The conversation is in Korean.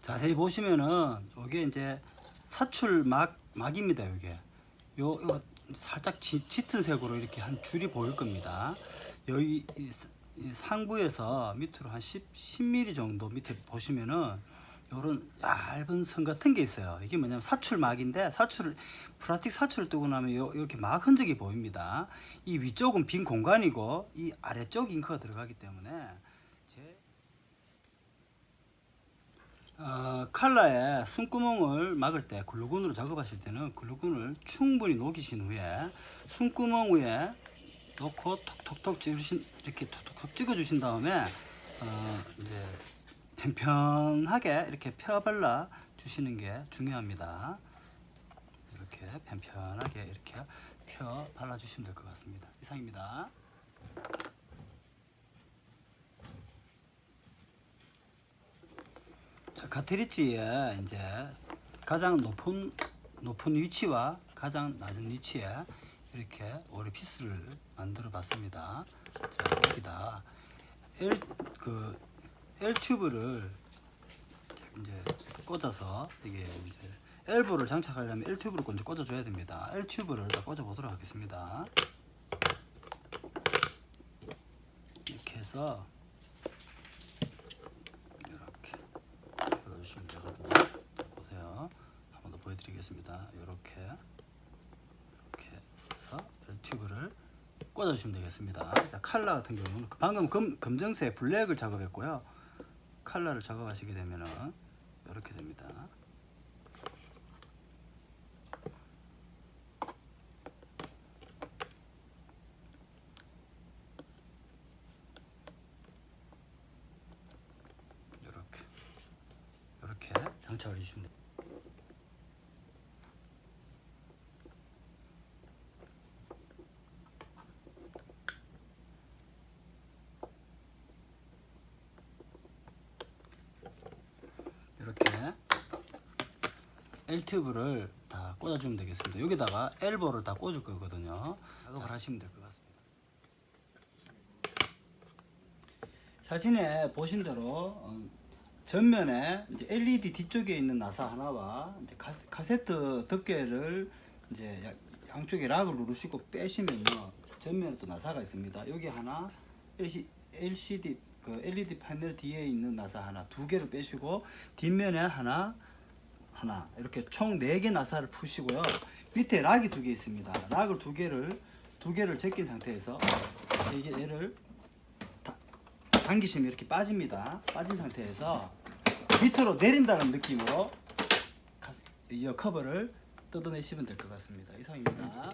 자세히 보시면은 이게 이제 사출 막 막입니다. 이게 요, 요 살짝 짙- 짙은 색으로 이렇게 한 줄이 보일 겁니다. 여기 이 사- 이 상부에서 밑으로 한 10, 10mm 정도 밑에 보시면은 요런 얇은 선 같은 게 있어요. 이게 뭐냐면 사출 막인데 사출 플라스틱 사출을 뜨고 나면 요, 이렇게 막 흔적이 보입니다. 이 위쪽은 빈 공간이고 이 아래쪽 잉크가 들어가기 때문에 제 어, 칼라에 숨구멍을 막을 때 글루건으로 작업하실 때는 글루건을 충분히 녹이신 후에 숨구멍 위에 놓고 톡톡톡 찍으신 이렇게 톡톡톡 찍어 주신 다음에 어, 이제 편편하게 이렇게 펴 발라 주시는 게 중요합니다. 이렇게 편편하게 이렇게 펴 발라 주시면 될 것 같습니다. 이상입니다. 카트리지에 이제 가장 높은 높은 위치와 가장 낮은 위치에 이렇게 오리피스를 만들어 봤습니다. 자, 여기다 L 그 L 튜브를 이제 꽂아서 이게 이제 엘보를 장착하려면 L 튜브를 먼저 꽂아 줘야 됩니다. L 튜브를 다 꽂아 보도록 하겠습니다. 이렇게 해서 이렇게 꽂아주시면 되거든요. 보세요. 한 번 더 보여드리겠습니다. 이렇게 이렇게 해서 튜브를 꽂아주시면 되겠습니다. 자, 칼라 같은 경우는 방금 금, 검정색 블랙을 작업했고요. 칼라를 작업하시게 되면은 이렇게 됩니다. 이렇게 이렇게 장착을 해주시면 됩니다. 이렇게 L튜브를 다 꽂아주면 되겠습니다. 여기다가 엘보를 다 꽂을 거거든요. 작업을 하시면 될 것 같습니다. 사진에 보신 대로 어, 전면에 LED 뒤쪽에 있는 나사 하나와 이제 카, 카세트 덮개를 이제 야- 양쪽에 락을 누르시고 빼시면요 전면에 또 나사가 있습니다. 여기 하나 LCD 그 LED 패널 뒤에 있는 나사 하나 두 개를 빼시고 뒷면에 하나 하나 이렇게 총네개 나사를 푸시고요 밑에 락이 두 개 있습니다. 락을 두 개를 두 개를 제낀 상태에서 이게 얘를 다- 당기시면 이렇게 빠집니다. 빠진 상태에서 밑으로 내린다는 느낌으로 가- 이 커버를 뜯어내시면 될 것 같습니다. 이상입니다.